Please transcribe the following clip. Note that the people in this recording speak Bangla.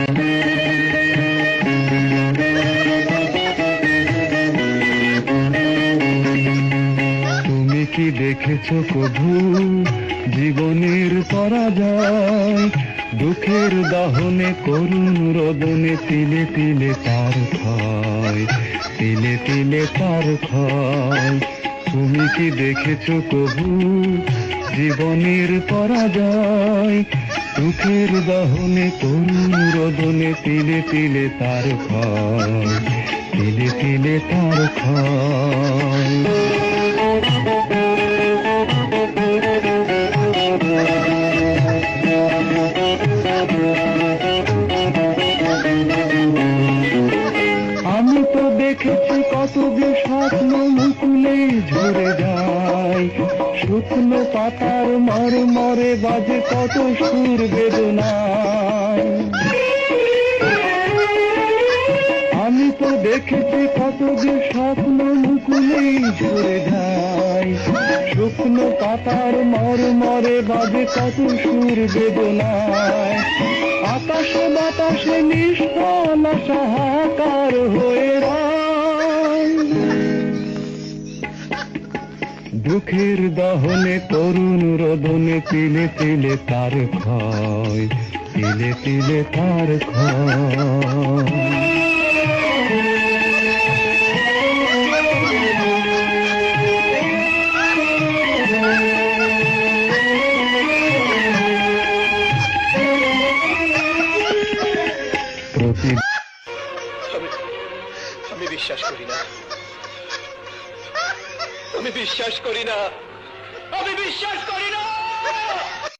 তুমি কি দেখেছ কভু জীবনের পরাজয়। দুঃখের দহনে করুণ রোদনে তিলে তিলে তার ক্ষয়, তিলে তিলে তার ক্ষয়। তুমি কি দেখেছ কভু জীবনের পরাজয়। দুঃখের দহনে করুণ রোদনে তিলে তিলে তার তিলে তিলে তার আমি তো দেখেছি কত যে স্বপ্ন মুকুলে ঝরে যায়। শুকনো পাতার মর মরে বাজে কত সুর বেদনায়। তো দেখেছি কত যে স্বপ্ন মুকুলে ঝরে যায়। শুকনো পাতার মর মরে বাজে কত সুর বেদনায়। আকাশে বাতাসে নিষ্ফল সাহাকার হয়ে দুঃখের দহনে তরুণ রোদনে তিলে তিলে তার ক্ষয়, তিলে তিলে তার ক্ষয়। প্রতি আমি বিশ্বাস করি না। আমি বিশ্বাস করি না। আমি বিশ্বাস করি না।